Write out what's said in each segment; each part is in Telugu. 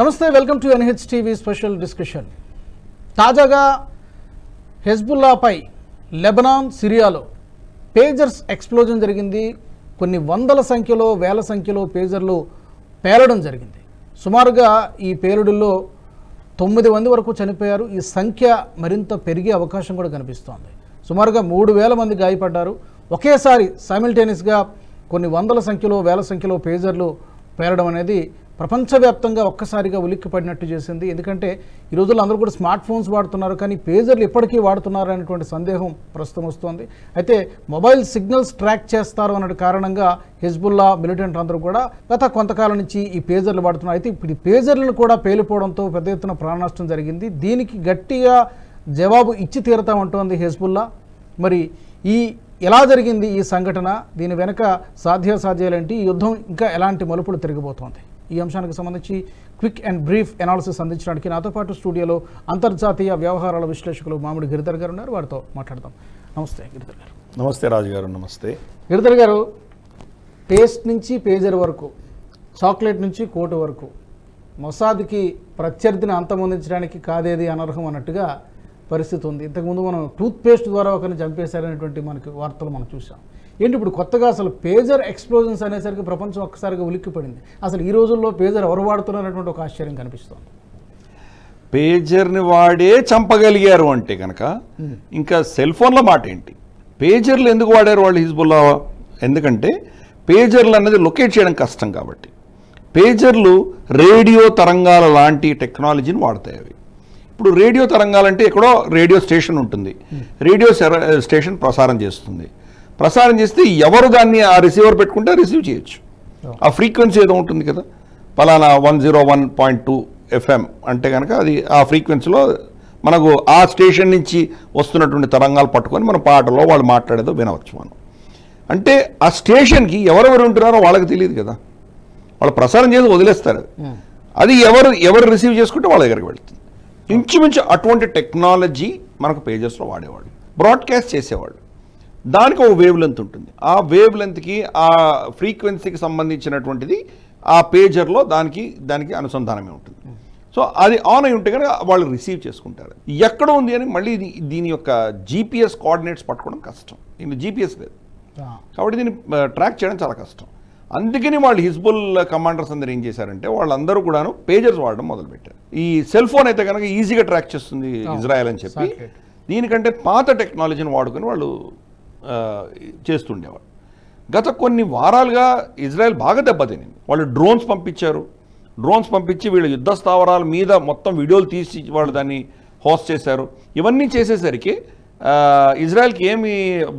నమస్తే welcome to NH TV special discussion. తాజాగా హెజ్బుల్లాపై లెబనాన్ సిరియాలో పేజర్స్ ఎక్స్ప్లోజన్ జరిగింది. కొన్ని వందల సంఖ్యలో వేల సంఖ్యలో పేజర్లు పేలడం జరిగింది. సుమారుగా ఈ పేలుడుల్లో తొమ్మిది మంది వరకు చనిపోయారు. ఈ సంఖ్య మరింత పెరిగే అవకాశం కూడా కనిపిస్తోంది. సుమారుగా మూడు వేల మంది గాయపడ్డారు. ఒకేసారి సైమిల్టేనియస్గా కొన్ని వందల సంఖ్యలో వేల సంఖ్యలో పేజర్లు పేరడం అనేది ప్రపంచవ్యాప్తంగా ఒక్కసారిగా ఉలిక్కిపడినట్టు చేసింది. ఎందుకంటే ఈ రోజుల్లో అందరూ కూడా స్మార్ట్ ఫోన్స్ వాడుతున్నారు కానీ పేజర్లు ఇప్పటికీ వాడుతున్నారు అనేటువంటి సందేహం ప్రస్తుతం వస్తోంది. అయితే మొబైల్ సిగ్నల్స్ ట్రాక్ చేస్తారు అన్న కారణంగా హిజ్బుల్లా మిలిటెంట్ అందరూ కూడా గత కొంతకాలం నుంచి ఈ పేజర్లు వాడుతున్నారు. అయితే ఇప్పుడు ఈ పేజర్లను కూడా పేలిపోవడంతో పెద్ద ఎత్తున ప్రాణనష్టం జరిగింది. దీనికి గట్టిగా జవాబు ఇచ్చి తీరతామంటోంది హిజ్బుల్లా. మరి ఈ ఎలా జరిగింది ఈ సంఘటన? దీని వెనుక సాధ్యాసాధ్యాలేంటి ఈ యుద్ధం ఇంకా ఎలాంటి మలుపులు తిరగబోతోంది? ఈ అంశానికి సంబంధించి క్విక్ అండ్ బ్రీఫ్ ఎనాలిసిస్ అందించడానికి నాతో పాటు స్టూడియోలో అంతర్జాతీయ వ్యవహారాల విశ్లేషకులు మామిడి గిరిధర్ గారు ఉన్నారు. వారితో మాట్లాడదాం. నమస్తే గిరిధర్ గారు. నమస్తే రాజు గారు నమస్తే. గిరిధర్ గారు పేస్ట్ నుంచి పేజర్ వరకు చాక్లెట్ నుంచి కోటు వరకు మొసాద్కి ప్రత్యర్థిని అంతమొందించడానికి కాదేది అనర్హం అన్నట్టుగా పరిస్థితి ఉంది. ఇంతకుముందు మనం టూత్ పేస్ట్ ద్వారా ఒకరిని చంపేశారనేటువంటి మనకి వార్తలు మనం చూసాం ఏంటి ఇప్పుడు కొత్తగా అసలు పేజర్ ఎక్స్ప్లోజన్స్ అనేసరికి ప్రపంచం ఒక్కసారిగా ఉలిక్కిపడింది. అసలు ఈ రోజుల్లో పేజర్ ఎవరు వాడుతున్నారనేటువంటి ఒక ఆశ్చర్యం కనిపిస్తోంది. పేజర్ని వాడే చంపగలిగారు అంటే కనుక ఇంకా సెల్ ఫోన్ల మాట ఏంటి? పేజర్లు ఎందుకు వాడారు వాళ్ళు హిజ్బుల్లా ఎందుకంటే పేజర్లు అన్నది లొకేట్ చేయడం కష్టం కాబట్టి. పేజర్లు రేడియో తరంగాల లాంటి టెక్నాలజీని వాడతాయి అవి. ఇప్పుడు రేడియో తరంగాలంటే ఎక్కడో రేడియో స్టేషన్ ఉంటుంది. రేడియో స్టేషన్ ప్రసారం చేస్తుంది. ప్రసారం చేస్తే ఎవరు దాన్ని ఆ రిసీవర్ పెట్టుకుంటే రిసీవ్ చేయొచ్చు. ఆ ఫ్రీక్వెన్సీ ఏదో ఉంటుంది కదా. పలానా one zero one point two FM అంటే కనుక అది ఆ ఫ్రీక్వెన్సీలో మనకు ఆ స్టేషన్ నుంచి వస్తున్నటువంటి తరంగాలు పట్టుకొని మన పాటలో వాళ్ళు మాట్లాడేదో వినవచ్చు మనం. అంటే ఆ స్టేషన్కి ఎవరెవరు ఉంటున్నారో వాళ్ళకి తెలియదు కదా. వాళ్ళు ప్రసారం చేసి వదిలేస్తారు. అది ఎవరు ఎవరు రిసీవ్ చేసుకుంటే వాళ్ళ దగ్గరికి వెళ్తుంది. ఇంచుమించు అటువంటి టెక్నాలజీ మనకు పేజెస్లో వాడేవాళ్ళు. బ్రాడ్కాస్ట్ చేసేవాళ్ళు. దానికి ఒక వేవ్ లెంత్ ఉంటుంది. ఆ వేవ్ లెంత్కి ఆ ఫ్రీక్వెన్సీకి సంబంధించినటువంటిది ఆ పేజర్లో దానికి దానికి అనుసంధానమే ఉంటుంది. సో అది ఆన్ అయి ఉంటే కనుక వాళ్ళు రిసీవ్ చేసుకుంటారు. ఎక్కడ ఉంది అని మళ్ళీ దీని యొక్క జీపీఎస్ కోఆర్డినేట్స్ పట్టుకోవడం కష్టం. దీని జీపీఎస్ లేదు. కాబట్టి దీన్ని ట్రాక్ చేయడం చాలా కష్టం. అందుకని వాళ్ళు హిజ్బుల్ కమాండర్స్ అందరూ ఏం చేశారంటే వాళ్ళందరూ కూడాను పేజర్స్ వాడడం మొదలుపెట్టారు. ఈ సెల్ ఫోన్ అయితే కనుక ఈజీగా ట్రాక్ చేస్తుంది ఇజ్రాయెల్ అని చెప్పి. దీనికంటే పాత టెక్నాలజీని వాడుకొని వాళ్ళు చేస్తుండేవాడు. గత కొన్ని వారాలుగా ఇజ్రాయెల్ బాగా దెబ్బతినింది. వాళ్ళు డ్రోన్స్ పంపించారు. డ్రోన్స్ పంపించి వీళ్ళ యుద్ధ స్థావరాల మీద మొత్తం వీడియోలు తీసి వాళ్ళు దాన్ని హోస్ట్ చేశారు. ఇవన్నీ చేసేసరికి ఇజ్రాయెల్కి ఏమి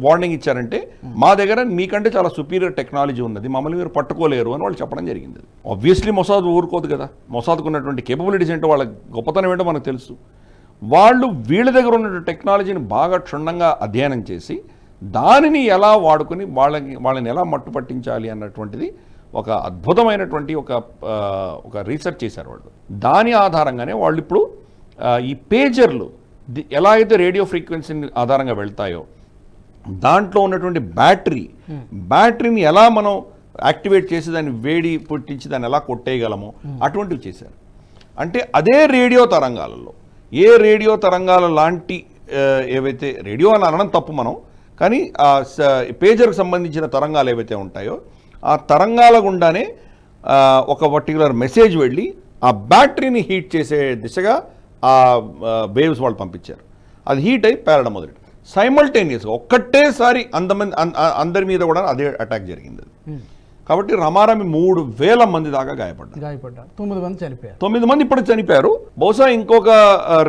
వార్నింగ్ ఇచ్చారంటే మా దగ్గర మీకంటే చాలా సుపీరియర్ టెక్నాలజీ ఉన్నది. మమ్మల్ని మీరు పట్టుకోలేరు అని వాళ్ళు చెప్పడం జరిగింది. ఆబ్వియస్లీ మొసాద్ ఊరుకోదు కదా. మొసాద్కు ఉన్నటువంటి కేపబిలిటీస్ ఏంటో వాళ్ళ గొప్పతనం ఏంటో మనకు తెలుసు. వాళ్ళు వీళ్ళ దగ్గర ఉన్న టెక్నాలజీని బాగా క్షుణ్ణంగా అధ్యయనం చేసి దానిని ఎలా వాడుకొని వాళ్ళకి వాళ్ళని ఎలా మట్టు పట్టించాలి అన్నటువంటిది ఒక అద్భుతమైనటువంటి ఒక ఒక రీసెర్చ్ చేశారు వాళ్ళు. దాని ఆధారంగానే వాళ్ళు ఇప్పుడు ఈ పేజర్లు ఎలా అయితే రేడియో ఫ్రీక్వెన్సీ ఆధారంగా వెళ్తాయో దాంట్లో ఉన్నటువంటి బ్యాటరీ బ్యాటరీని ఎలా మనం యాక్టివేట్ చేసి దాన్ని వేడి పుట్టించి దాన్ని ఎలా కొట్టేయగలమో అటువంటివి చేశారు. అంటే అదే రేడియో తరంగాలలో ఏ రేడియో తరంగాల లాంటి ఏవైతే రేడియో అని అనడం తప్పు మనం కానీ ఆ స- పేజర్కి సంబంధించిన తరంగాలు ఏవైతే ఉంటాయో ఆ తరంగాల గుండానే ఒక పర్టికులర్ మెసేజ్ వెళ్ళి ఆ బ్యాటరీని హీట్ చేసే దిశగా ఆ వేవ్స్ వాళ్ళు పంపించారు. అది హీట్ అయి పేరడం మొదలెట్ సైమల్టేనియస్గా ఒక్కటేసారి అందమంది అందరి మీద కూడా అదే అటాక్ జరిగింది అది. కాబట్టి రమారమి మూడు వేల మంది దాకా గాయపడ్డారు. గాయపడ్డారు. తొమ్మిది మంది చనిపోయారు. తొమ్మిది మంది ఇప్పుడు చనిపోయారు. బహుశా ఇంకొక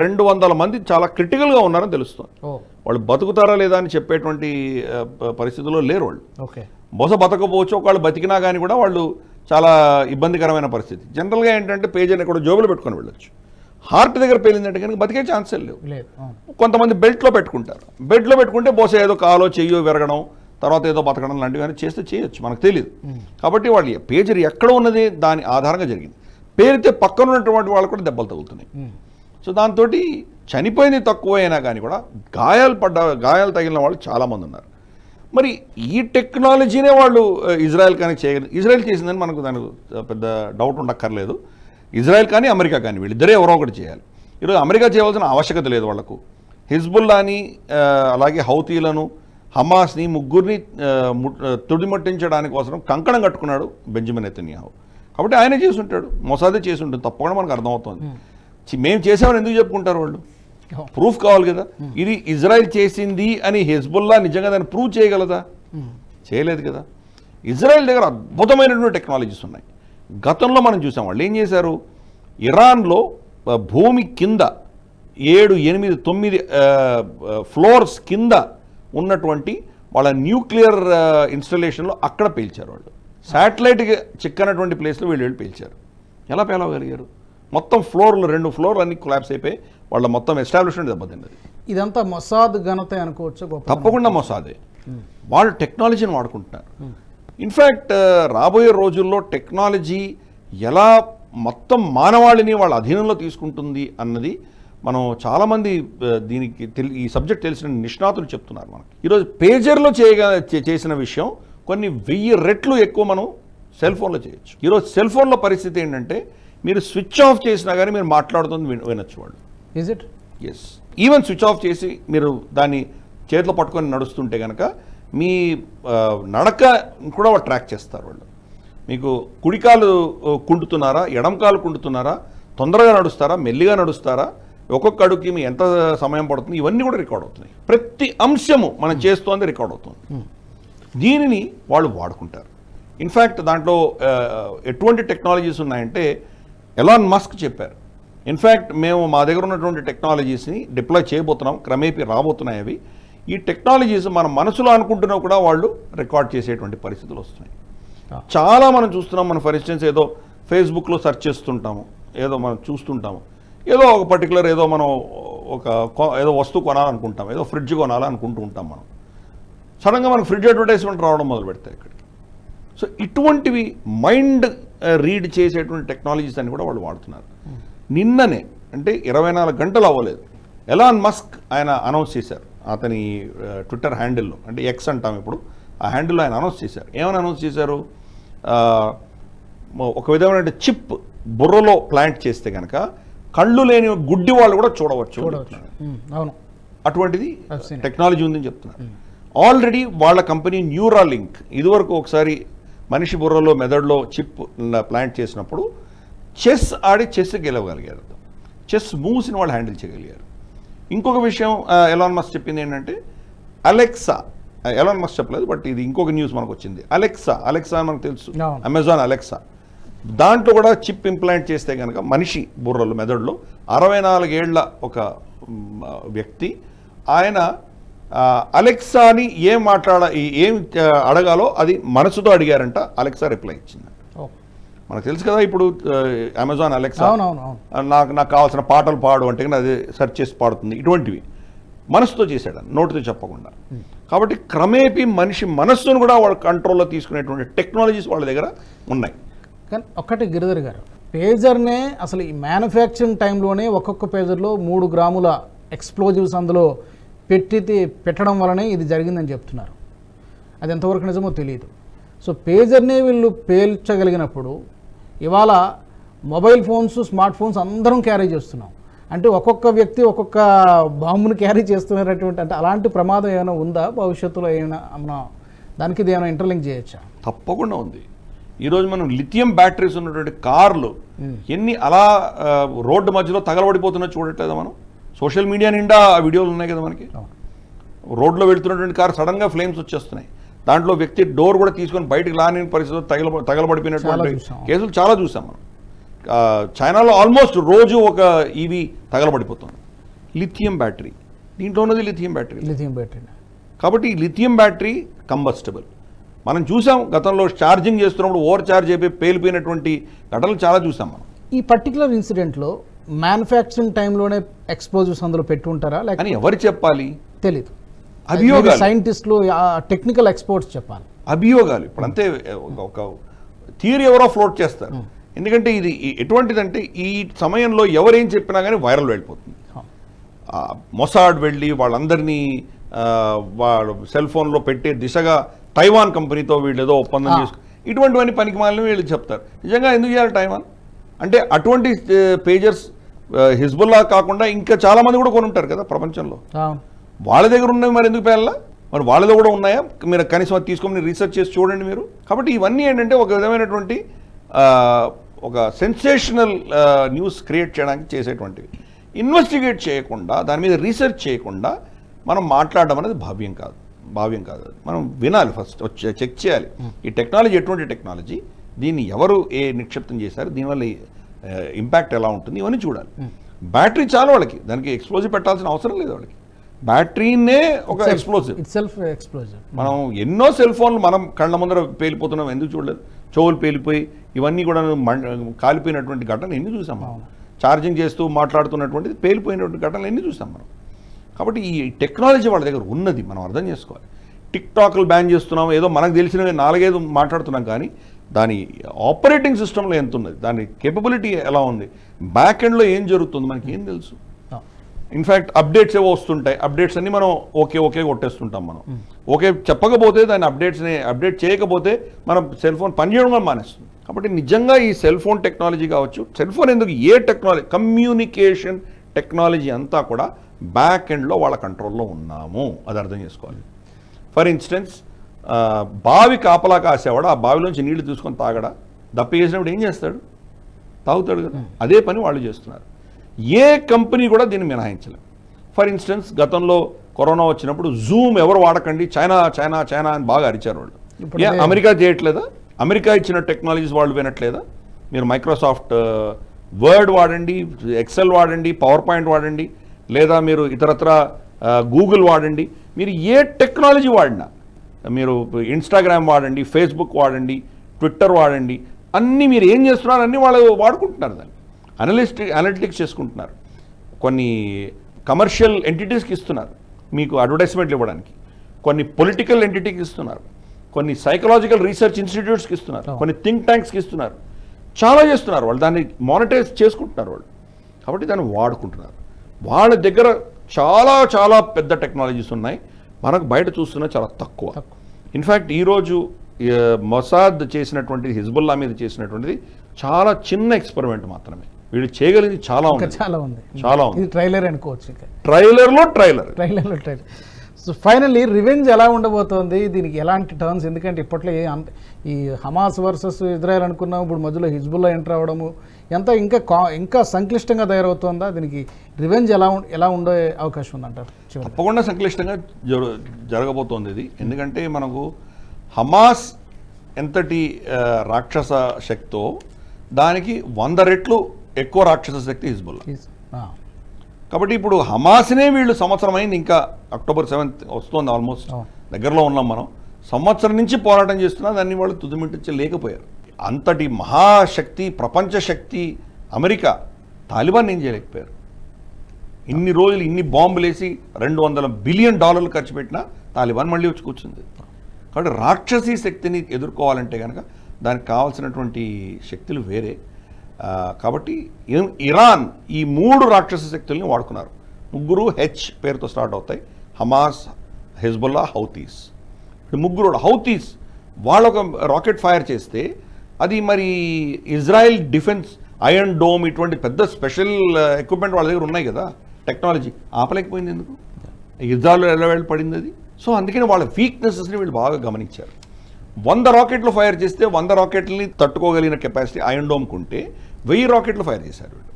రెండు వందల మంది చాలా క్రిటికల్గా ఉన్నారని తెలుస్తుంది. వాళ్ళు బతుకుతారా లేదా అని చెప్పేటువంటి పరిస్థితుల్లో లేరు వాళ్ళు. ఓకే. బహుశా బతకపోవచ్చు ఒకళ్ళు బతికినా కానీ కూడా వాళ్ళు చాలా ఇబ్బందికరమైన పరిస్థితి. జనరల్గా ఏంటంటే పేజీని ఎక్కడో జోబులో పెట్టుకొని వెళ్ళొచ్చు. హార్ట్ దగ్గర పేలిందంటే కనుక బతికే ఛాన్సే లేవు. కొంతమంది బెల్ట్లో పెట్టుకుంటారు. బెడ్లో పెట్టుకుంటే బహుశా ఏదో కాలో చెయ్యో విరగడం తర్వాత ఏదో బతకడం లాంటివి అని చేస్తే చేయొచ్చు మనకు తెలియదు కాబట్టి వాళ్ళు పేజర్ ఎక్కడ ఉన్నది దాని ఆధారంగా జరిగింది. పేరితే పక్కన ఉన్నటువంటి వాళ్ళు కూడా దెబ్బలు తగులుతున్నాయి. సో దాంతో చనిపోయింది తక్కువ అయినా కానీ కూడా గాయాలు పడ్డ గాయాలు తగిలిన వాళ్ళు చాలామంది ఉన్నారు. మరి ఈ టెక్నాలజీనే వాళ్ళు ఇజ్రాయెల్ కనుక చేయగలి ఇజ్రాయెల్ చేసిందని మనకు దానికి పెద్ద డౌట్ ఉండక్కర్లేదు. ఇజ్రాయెల్ కానీ అమెరికా కానీ వీళ్ళిద్దరే ఎవరో ఒకటి చేయాలి. ఈరోజు అమెరికా చేయవలసిన ఆవశ్యకత లేదు వాళ్ళకు హిజ్బుల్లాని అలాగే హౌతీలను హమాస్ని ముగ్గురిని తుడిమట్టించడానికి కోసం కంకణం కట్టుకున్నాడు బెంజమిన్ నెతన్యాహు. కాబట్టి ఆయనే చేసి ఉంటాడు మొసాదే చేసి ఉంటుంది తప్పకుండా మనకు అర్థమవుతుంది. మేము చేసామని ఎందుకు చెప్పుకుంటారు వాళ్ళు. ప్రూఫ్ కావాలి కదా. ఇది ఇజ్రాయెల్ చేసింది అని హెజ్బుల్లా నిజంగా దాన్ని ప్రూవ్ చేయగలదా? చేయలేదు కదా. ఇజ్రాయెల్ దగ్గర అద్భుతమైనటువంటి టెక్నాలజీస్ ఉన్నాయి. గతంలో మనం చూసాం. వాళ్ళు ఏం చేశారు? ఇరాన్లో భూమి కింద ఏడు ఎనిమిది తొమ్మిది ఫ్లోర్స్ కింద ఉన్నటువంటి వాళ్ళ న్యూక్లియర్ ఇన్స్టలేషన్లో అక్కడ పేల్చారు వాళ్ళు. శాటిలైట్కి చిక్కనటువంటి ప్లేస్లో వీళ్ళు వెళ్ళి పేల్చారు. ఎలా పేలవగలిగారు? మొత్తం ఫ్లోర్లు రెండు ఫ్లోర్లు అన్ని కొలాప్స్ అయిపోయి వాళ్ళ మొత్తం ఎస్టాబ్లిష్మెంట్ దెబ్బతిన్నది. ఇదంతా మొసాద్ ఘనత అనుకోవచ్చు తప్పకుండా మొసాదే. వాళ్ళు టెక్నాలజీని వాడుకుంటున్నారు. ఇన్ఫ్యాక్ట్ రాబోయే రోజుల్లో టెక్నాలజీ ఎలా మొత్తం మానవాళిని వాళ్ళ అధీనంలో తీసుకుంటుంది అన్నది మనం చాలామంది దీనికి తెలి- ఈ సబ్జెక్ట్ తెలిసిన నిష్ణాతులు చెప్తున్నారు మనకి. ఈరోజు పేజర్లో చేయగా చే- చేసిన విషయం కొన్ని వెయ్యి రెట్లు ఎక్కువ మనం సెల్ ఫోన్లో చేయొచ్చు. ఈరోజు సెల్ ఫోన్లో పరిస్థితి ఏంటంటే మీరు స్విచ్ ఆఫ్ చేసినా కానీ మీరు మాట్లాడుతుంది విన- వినొచ్చు వాళ్ళు. Is it yes even switch off చేసి మీరు దాన్ని చేతిలో పట్టుకొని నడుస్తుంటే కనుక మీ నడక కూడా ట్రాక్ చేస్తారు వాళ్ళు. మీకు కుడికాలు ఆ, కుంటున్నారా ఎడంకాలు కుంటున్నారా తొందరగా నడుస్తారా మెల్లిగా నడుస్తారా ఒక్కొక్క అడుగుకి మీ ఎంత సమయం పడుతుంది ఇవన్నీ కూడా రికార్డ్ అవుతున్నాయి. ప్రతి అంశము మనం చేస్తోంది రికార్డ్ అవుతుంది. దీనిని వాళ్ళు వాడుకుంటారు. ఇన్ఫ్యాక్ట్ దాంట్లో ఎటువంటి టెక్నాలజీస్ ఉన్నాయంటే ఎలాన్ మస్క్ చెప్పారు. ఇన్ఫ్యాక్ట్ మేము మా దగ్గర ఉన్నటువంటి టెక్నాలజీస్ని డిప్లాయ్ చేయబోతున్నాం క్రమేపీ రాబోతున్నాయి అవి. ఈ టెక్నాలజీస్ మన మనసులో అనుకుంటున్నా కూడా వాళ్ళు రికార్డ్ చేసేటువంటి పరిస్థితులు వస్తున్నాయి. చాలా మనం చూస్తున్నాం మనం ఫర్ ఇన్స్టెన్స్ ఏదో ఫేస్బుక్లో సెర్చ్ చేస్తుంటాము ఏదో మనం చూస్తుంటాము. ఏదో ఒక పర్టికులర్ ఏదో మనం ఒక కొ- ఏదో వస్తువు కొనాలనుకుంటాం ఏదో ఫ్రిడ్జ్ కొనాలనుకుంటూ ఉంటాం మనం. సడన్గా మనకు ఫ్రిడ్జ్ అడ్వర్టైజ్మెంట్ రావడం మొదలు పెడతాయి ఇక్కడికి. సో ఇటువంటివి మైండ్ రీడ్ uh, చేసేటువంటి టెక్నాలజీస్ అని కూడా వాళ్ళు వాడుతున్నారు. నిన్ననే అంటే ఇరవై నాలుగు గంటలు అవ్వలేదు. ఎలాన్ మస్క్ ఆయన అనౌన్స్ చేశారు. అతని uh, ట్విట్టర్ హ్యాండిల్లో అంటే ఎక్స్ అంటాం ఇప్పుడు ఆ హ్యాండిల్లో ఆయన అనౌన్స్ చేశారు. ఏమని అనౌన్స్ చేశారు? Uh, ఒక విధమైన చిప్ బుర్రలో ప్లాంట్ చేస్తే కనుక కళ్ళు లేని గుడ్డి వాళ్ళు కూడా చూడవచ్చు. అవును. అటువంటిది. టెక్నాలజీ ఉందని చెప్తున్నారు ఆల్రెడీ వాళ్ళ కంపెనీ న్యూరా లింక్ ఇదివరకు ఒకసారి మనిషి బుర్రలో మెదడులో చిప్ ప్లాంట్ చేసినప్పుడు చెస్ ఆడి చెస్ గెలవగలిగారు. చెస్ మూవ్స్ని వాళ్ళు హ్యాండిల్ చేయగలిగారు. ఇంకొక విషయం ఎలాన్ మస్ చెప్పింది ఏంటంటే అలెక్సా ఎలాన్ మస్ చెప్పలేదు బట్ ఇది ఇంకొక న్యూస్ మనకు వచ్చింది అలెక్సా అలెక్సా అని మనకు తెలుసు. అమెజాన్ అలెక్సా దాంట్లో కూడా చిప్ ఇంప్లాంట్ చేస్తే కనుక మనిషి బుర్రలో మెదడులో అరవై నాలుగేళ్ళ ఒక వ్యక్తి ఆయన అలెక్సాని ఏం మాట్లాడ ఏం అడగాలో అది మనసుతో అడిగారంట అలెక్సా రిప్లై ఇచ్చింది. మనకు తెలుసు కదా ఇప్పుడు అమెజాన్ అలెక్సా. నాకు నాకు కావాల్సిన పాటలు పాడు అంటే అది సెర్చ్ చేసి పాడుతుంది. ఇటువంటివి. మనసుతో చేశాడు నోటితో చెప్పకుండా. కాబట్టి క్రమేపీ మనిషి మనస్సును కూడా వాళ్ళ కంట్రోల్లో తీసుకునేటువంటి టెక్నాలజీస్ వాళ్ళ దగ్గర ఉన్నాయి. కానీ ఒక్కటి గిరిధర్ గారు పేజర్నే అసలు ఈ మ్యానుఫ్యాక్చరింగ్ టైంలోనే ఒక్కొక్క పేజర్లో మూడు గ్రాముల ఎక్స్ప్లోజివ్స్ అందులో పెట్టి పెట్టడం వలనే ఇది జరిగిందని చెప్తున్నారు. అది ఎంతవరకు నిజమో తెలియదు సో పేజర్నే వీళ్ళు పేల్చగలిగినప్పుడు ఇవాళ మొబైల్ ఫోన్స్ స్మార్ట్ ఫోన్స్ అందరం క్యారీ చేస్తున్నాం. అంటే ఒక్కొక్క వ్యక్తి ఒక్కొక్క బాంబును క్యారీ చేస్తున్నటువంటి అంటే అలాంటి ప్రమాదం ఏమైనా ఉందా? భవిష్యత్తులో ఏమైనా మనం దానికి ఇది ఏమైనా ఇంటర్లింక్ చేయొచ్చా? తప్పకుండా ఉంది. ఈరోజు మనం లిథియం బ్యాటరీస్ ఉన్నటువంటి కార్లు ఎన్ని అలా రోడ్డు మధ్యలో తగలబడిపోతున్నా చూడట్లేదా మనం? సోషల్ మీడియా నిండా ఆ వీడియోలు ఉన్నాయి కదా మనకి. రోడ్లో వెళ్తున్నటువంటి కార్ సడన్గా ఫ్లేమ్స్ వచ్చేస్తున్నాయి. దాంట్లో వ్యక్తి డోర్ కూడా తీసుకొని బయటికి రాని పరిస్థితుల్లో తగల తగలబడిపోయినటువంటి. కేసులు చాలా చూసాం మనం. చైనాలో ఆల్మోస్ట్ రోజు ఒక ఈవీ తగలబడిపోతుంది. Lithium battery. దీంట్లో ఉన్నది లిథియం బ్యాటరీ. Lithium battery. కాబట్టి ఈ లిథియం బ్యాటరీ కంబస్టబుల్. మనం చూసాం గతంలో ఛార్జింగ్ చేస్తున్నప్పుడు ఓవర్ ఛార్జ్ అయిపోయి పేలిపోయినటువంటి ఘటనలు చాలా చూసాం మనం. ఈ పర్టికులర్ ఇన్సిడెంట్లో మ్యానుఫ్యాక్చరింగ్ టైంలోనే ఎక్స్ప్లోజివ్స్ అందులో పెట్టి ఉంటారా లేక ఎవరు చెప్పాలి? తెలీదు. అభియోగాలు. సైంటిస్టులు టెక్నికల్ ఎక్స్పర్ట్స్ చెప్పాలి. అభియోగాలు. ఇప్పుడు అంతే ఒక- థియరీ ఎవరో ఫ్లోట్ చేస్తారు. ఎందుకంటే ఇది ఎటువంటిదంటే ఈ సమయంలో ఎవరేం చెప్పినా కానీ వైరల్ వెళ్ళిపోతుంది. మొసాడ్ వెళ్ళి వాళ్ళందరినీ వాళ్ళ సెల్ ఫోన్లో పెట్టే దిశగా తైవాన్ కంపెనీతో వీళ్ళు ఏదో ఒప్పందం. చేసుకు ఇటువంటివన్నీ పనికి మాలని వీళ్ళు చెప్తారు. నిజంగా ఎందుకు చేయాలి తైవాన్ అంటే అటువంటి పేజర్స్ హిజ్బుల్లా కాకుండా ఇంకా చాలా మంది కూడా కొని ఉంటారు కదా ప్రపంచంలో. వాళ్ళ దగ్గర ఉన్నవి మరి ఎందుకు పేర్లా మరి వాళ్ళలో కూడా ఉన్నాయా? మీరు కనీసం అది తీసుకొని రీసెర్చ్ చేసి చూడండి మీరు. కాబట్టి ఇవన్నీ ఏంటంటే ఒక విధమైనటువంటి ఒక సెన్సేషనల్ న్యూస్ క్రియేట్ చేయడానికి చేసేటువంటివి. ఇన్వెస్టిగేట్ చేయకుండా దాని మీద రీసెర్చ్ చేయకుండా మనం మాట్లాడడం అనేది భావ్యం కాదు. భావ్యం కాదు. మనం వినాలి ఫస్ట్ చెక్ చేయాలి. ఈ టెక్నాలజీ ఎటువంటి టెక్నాలజీ? దీన్ని ఎవరు ఏ నిక్షిప్తం చేశారు? దీనివల్ల ఇంపాక్ట్ ఎలా ఉంటుంది? ఇవన్నీ చూడాలి. బ్యాటరీ చాలు వాళ్ళకి. దానికి ఎక్స్ప్లోజివ్ పెట్టాల్సిన అవసరం లేదు వాళ్ళకి. బ్యాటరీనే ఒక ఎక్స్ప్లోజివ్. సెల్ఫ్ ఎక్స్ప్లోజర్ మనం ఎన్నో సెల్ ఫోన్లు మనం కళ్ళ ముందర పేలిపోతున్నాం ఎందుకు చూడలేదు? చెవులు పేలిపోయి ఇవన్నీ కూడా కాలిపోయినటువంటి ఘటనలు ఎన్ని చూసాం మనం? ఛార్జింగ్ చేస్తూ మాట్లాడుతున్నటువంటిది పేలిపోయినటువంటి ఘటనలు ఎన్ని చూసాం మనం? కాబట్టి ఈ టెక్నాలజీ వాళ్ళ దగ్గర ఉన్నది మనం అర్థం చేసుకోవాలి. టిక్ టాక్లు బ్యాన్ చేస్తున్నాం ఏదో మనకు తెలిసినవి నాలుగైదు మాట్లాడుతున్నాం కానీ దాని ఆపరేటింగ్ సిస్టంలో ఎంత ఉన్నది? దాని కేపబిలిటీ ఎలా ఉంది? బ్యాక్ ఎండ్లో ఏం జరుగుతుంది? మనకి ఏం తెలుసు? ఇన్ఫ్యాక్ట్ అప్డేట్స్ ఏవో వస్తుంటాయి. అప్డేట్స్ అన్ని మనం ఓకే ఓకే కొట్టేస్తుంటాం మనం. ఓకే చెప్పకపోతే దాని అప్డేట్స్ని అప్డేట్ చేయకపోతే మనం సెల్ ఫోన్ పనిచేయడం కూడా మానేస్తుంది. కాబట్టి నిజంగా ఈ సెల్ ఫోన్ టెక్నాలజీ కావచ్చు. సెల్ ఫోన్ ఎందుకు? ఏ టెక్నాలజీ? కమ్యూనికేషన్ టెక్నాలజీ అంతా కూడా బ్యాక్ ఎండ్లో వాళ్ళ కంట్రోల్లో ఉన్నాము. అది అర్థం చేసుకోవాలి. ఫర్ ఇన్స్టెన్స్ బావి కాపలా కాసేవాడు? ఆ బావిలోంచి నీళ్ళు తీసుకొని తాగడా? దప్పి చేసినప్పుడు ఏం చేస్తాడు? తాగుతాడు కదా. అదే పని వాళ్ళు చేస్తున్నారు. ఏ కంపెనీ కూడా దీన్ని మినహాయించలేదు ఫర్ ఇన్స్టెన్స్ గతంలో కరోనా వచ్చినప్పుడు జూమ్ ఎవరు వాడకండి? చైనా చైనా చైనా అని బాగా అరిచారు వాళ్ళు. అమెరికా చేయట్లేదా? అమెరికా ఇచ్చిన టెక్నాలజీస్ వాళ్ళు వినట్లేదా? మీరు మైక్రోసాఫ్ట్ వర్డ్ వాడండి ఎక్సెల్ వాడండి పవర్ పాయింట్ వాడండి లేదా మీరు ఇతరత్ర గూగుల్ వాడండి. మీరు ఏ టెక్నాలజీ వాడినా మీరు ఇన్స్టాగ్రామ్ వాడండి ఫేస్బుక్ వాడండి ట్విట్టర్ వాడండి అన్నీ మీరు ఏం చేస్తున్నారు అన్నీ వాళ్ళు వాడుకుంటున్నారు దాన్ని. అనలిస్ట్ అనలిటిక్స్ చేసుకుంటున్నారు. కొన్ని కమర్షియల్ ఎంటిటీస్కి ఇస్తున్నారు మీకు అడ్వర్టైజ్మెంట్లు ఇవ్వడానికి. కొన్ని పొలిటికల్ ఎంటిటీకి ఇస్తున్నారు. కొన్ని సైకలాజికల్ రీసెర్చ్ ఇన్స్టిట్యూట్స్కి ఇస్తున్నారు. కొన్ని థింక్ ట్యాంక్స్కి ఇస్తున్నారు. చాలా చేస్తున్నారు వాళ్ళు. దాన్ని మానిటైజ్ చేసుకుంటున్నారు వాళ్ళు. కాబట్టి దాన్ని వాడుకుంటున్నారు. వాళ్ళ దగ్గర చాలా చాలా పెద్ద టెక్నాలజీస్ ఉన్నాయి. మనకు బయట చూస్తున్న చాలా తక్కువ. ఇన్ఫ్యాక్ట్ ఈరోజు మొసాద్ చేసినటువంటిది హిజ్బుల్లా మీద చేసినటువంటిది చాలా చిన్న ఎక్స్పెరిమెంట్ మాత్రమే. వీళ్ళు చేయగలిగింది చాలా ఉంది. చాలా ఉంది. చాలా ఉంది. ఇది ట్రైలర్ అనుకోవచ్చు ట్రైలర్లో ట్రైలర్ ట్రైలర్లో ట్రైలర్ సో ఫైనల్లీ రివెంజ్ ఎలా ఉండబోతోంది? దీనికి ఎలాంటి టర్న్స్ ఎందుకంటే ఇప్పట్లో ఈ హమాస్ వర్సెస్ ఇజ్రాయెల్ అనుకున్నాం. ఇప్పుడు మధ్యలో హిజ్బుల్లా ఎంటర్ అవ్వడము ఎంత ఇంకా కా ఇంకా సంక్లిష్టంగా తయారవుతోందా? దీనికి రివెంజ్ ఎలా ఎలా ఉండే అవకాశం ఉందంటారు? తప్పకుండా సంక్లిష్టంగా జరు జరగబోతోంది ఇది. ఎందుకంటే మనకు హమాస్ ఎంతటి రాక్షస శక్తో దానికి వంద రెట్లు ఎక్కువ రాక్షస శక్తి హిజ్బుల్లా కాబట్టి ఇప్పుడు హమాస్నే వీళ్ళు సంవత్సరం అయింది ఇంకా అక్టోబర్ సెవెంత్ వస్తుంది ఆల్మోస్ట్. దగ్గరలో ఉన్నాం మనం. సంవత్సరం నుంచి పోరాటం చేస్తున్నా దాన్ని వాళ్ళు తుదిమిట్టించలేకపోయారు అంతటి మహాశక్తి ప్రపంచ శక్తి అమెరికా తాలిబాన్ ఏం చేయలేకపోయారు. ఇన్ని రోజులు ఇన్ని బాంబులు వేసి రెండు వందల బిలియన్ డాలర్లు ఖర్చు పెట్టినా తాలిబాన్ మళ్ళీ వచ్చి కూర్చుంది. కాబట్టి రాక్షసీ శక్తిని ఎదుర్కోవాలంటే కనుక దానికి కావాల్సినటువంటి శక్తులు వేరే. కాబట్టి ఇరాన్ ఈ మూడు రాక్షస శక్తుల్ని వాడుకున్నారు. ముగ్గురు హెచ్ పేరుతో స్టార్ట్ అవుతాయి. Hamas Hezbollah Houthis. ముగ్గురు హౌతీస్. వాళ్ళు ఒక రాకెట్ ఫైర్ చేస్తే అది మరి ఇజ్రాయెల్ డిఫెన్స్ ఐరన్ డోమ్ ఇటువంటి పెద్ద స్పెషల్ ఎక్విప్మెంట్ వాళ్ళ దగ్గర ఉన్నాయి కదా. టెక్నాలజీ ఆపలేకపోయింది ఎందుకు? యుద్ధాలు ఎలా వెళ్ళి పడింది అది? సో అందుకని వాళ్ళ వీక్నెసెస్ని వీళ్ళు బాగా గమనించారు. వంద రాకెట్లు ఫైర్ చేస్తే వంద రాకెట్లని తట్టుకోగలిగిన కెపాసిటీ ఐరన్ డోమ్కి ఉంటే వెయ్యి రాకెట్లు ఫైర్ చేశారు వీళ్ళు.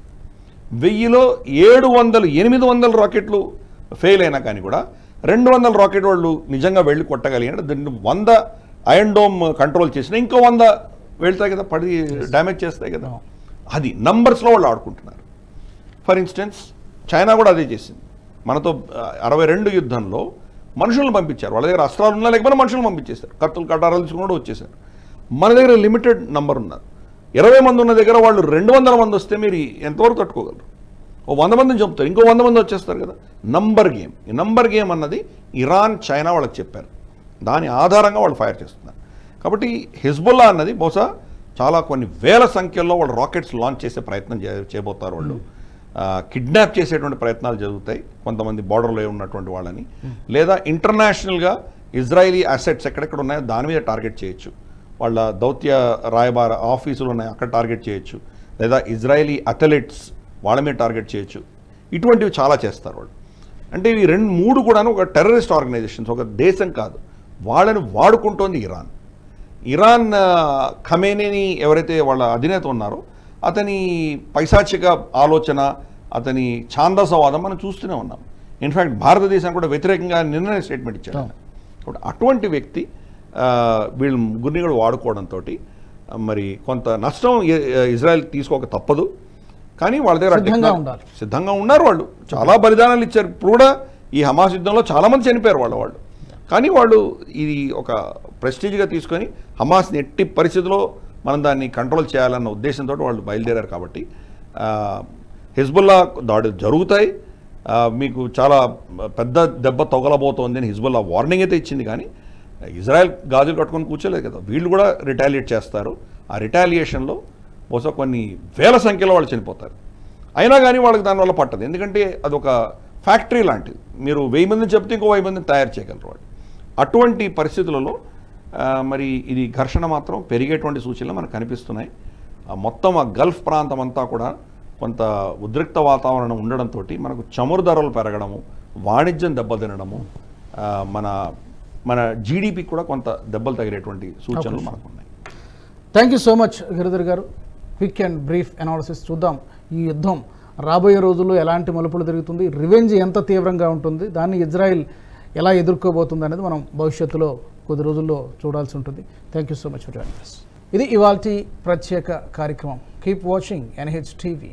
వెయ్యిలో ఏడు వందలు ఎనిమిది వందల రాకెట్లు ఫెయిల్ అయినా కానీ కూడా రెండు వందల రాకెట్ వాళ్ళు నిజంగా వెళ్ళి కొట్టగలిగిన దీన్ని వంద అయన్ డోమ్ కంట్రోల్ చేసిన ఇంకో వంద వెళ్తాయి కదా పడి డ్యామేజ్ చేస్తాయి కదా. అది నంబర్స్లో వాళ్ళు ఆడుకుంటున్నారు. ఫర్ ఇన్స్టెన్స్ చైనా కూడా అదే చేసింది. మనతో అరవై రెండు యుద్ధంలో మనుషులను పంపించారు. వాళ్ళ దగ్గర అస్త్రాలు ఉన్నా లేకపోయినా మనుషులను పంపించేశారు. కత్తులు కటారాలు తీసుకుని కూడా వచ్చేసారు మన దగ్గర లిమిటెడ్ నంబర్ ఉన్నారు ఇరవై మంది ఉన్న దగ్గర వాళ్ళు రెండు వందల మంది వస్తే మీరు ఎంతవరకు తట్టుకోగలరు? ఓ వంద మందిని చంపుతారు ఇంకో వంద మంది వచ్చేస్తారు కదా. నంబర్ గేమ్ ఈ నంబర్ గేమ్ అన్నది ఇరాన్ చైనా వాళ్ళకి చెప్పారు. దాని ఆధారంగా వాళ్ళు ఫైర్ చేస్తున్నారు. కాబట్టి హిజ్బుల్లా అన్నది బహుశా చాలా కొన్ని వేల సంఖ్యలో వాళ్ళు రాకెట్స్ లాంచ్ చేసే ప్రయత్నం చేయబోతారు వాళ్ళు. కిడ్నాప్ చేసేటువంటి ప్రయత్నాలు జరుగుతాయి కొంతమంది బార్డర్లో ఉన్నటువంటి వాళ్ళని. లేదా ఇంటర్నేషనల్గా ఇజ్రాయలీ అసెట్స్ ఎక్కడెక్కడ ఉన్నాయో దాని మీద టార్గెట్ చేయొచ్చు. వాళ్ళ దౌత్య రాయబార ఆఫీసులు ఉన్నాయి అక్కడ టార్గెట్ చేయొచ్చు. లేదా ఇజ్రాయలీ అథ్లెట్స్ వాళ్ళ మీద టార్గెట్ చేయొచ్చు. ఇటువంటివి చాలా చేస్తారు వాళ్ళు. అంటే ఇవి రెండు మూడు కూడాను ఒక టెర్రరిస్ట్ ఆర్గనైజేషన్స్ ఒక దేశం కాదు. వాళ్ళని వాడుకుంటోంది ఇరాన్. ఇరాన్ ఖమేనీని ఎవరైతే వాళ్ళ అధినేత ఉన్నారో అతని పైశాచిక ఆలోచన అతని ఛాందసవాదం మనం చూస్తూనే ఉన్నాం. ఇన్ఫ్యాక్ట్ భారతదేశం కూడా వ్యతిరేకంగా నిన్న స్టేట్మెంట్. కాబట్టి అటువంటి వ్యక్తి వీళ్ళు ముగ్గురిని కూడా వాడుకోవడంతో మరి కొంత నష్టం ఇజ్రాయెల్ తీసుకోక తప్పదు. కానీ వాళ్ళ దగ్గర సిద్ధంగా టెక్నాలజీ- ఉండాలి. సిద్ధంగా ఉన్నారు వాళ్ళు. చాలా బలిదానాలు ఇచ్చారు. ఇప్పుడు కూడా ఈ హమాస్ యుద్ధంలో చాలా మంది చనిపోయారు వాళ్ళ వాళ్ళు. కానీ వాళ్ళు ఇది ఒక ప్రెస్టీజ్గా తీసుకొని హమాస్ని ఎట్టి పరిస్థితిలో మనం దాన్ని కంట్రోల్ చేయాలన్న ఉద్దేశంతో వాళ్ళు బయలుదేరారు కాబట్టి హిజ్బుల్లా దాడులు జరుగుతాయి. మీకు చాలా పెద్ద దెబ్బ తొగలబోతోంది అని హిజ్బుల్లా వార్నింగ్ అయితే ఇచ్చింది. కానీ ఇజ్రాయెల్ గాజులు కట్టుకొని కూర్చోలేదు కదా. వీళ్ళు కూడా రిటాలియేట్ చేస్తారు. ఆ రిటాలియేషన్లో బహుశా కొన్ని వేల సంఖ్యలో వాళ్ళు చనిపోతారు. అయినా కానీ వాళ్ళకి దానివల్ల పట్టదు. ఎందుకంటే అదొక ఫ్యాక్టరీ లాంటిది. మీరు వెయ్యి మందిని చెప్తే ఇంకో వెయ్యి మందిని తయారు చేయగలరు వాళ్ళు. అటువంటి పరిస్థితులలో మరి ఇది ఘర్షణ మాత్రం పెరిగేటువంటి సూచనలు మనకు కనిపిస్తున్నాయి. ఆ మొత్తం ఆ గల్ఫ్ ప్రాంతం అంతా కూడా కొంత ఉద్రిక్త వాతావరణం ఉండడంతో మనకు చమురు ధరలు పెరగడము వాణిజ్యం దెబ్బతినడము మన మన జీడిపి కూడా కొంత దెబ్బలు తగిలేటువంటి సూచనలు మనకున్నాయి. Thank you so much Giridhar garu. Quick and brief analysis చూద్దాం. ఈ యుద్ధం రాబోయే రోజుల్లో ఎలాంటి మలుపులు తిరుగుతుంది? రివెంజ్ ఎంత తీవ్రంగా ఉంటుంది? దాన్ని ఇజ్రాయెల్ ఎలా ఎదుర్కోబోతుంది అనేది మనం భవిష్యత్తులో కొద్ది రోజుల్లో చూడాల్సి ఉంటుంది. Thank you so much for joining ఇది ఇవాల్టి ప్రత్యేక కార్యక్రమం. Keep watching NH TV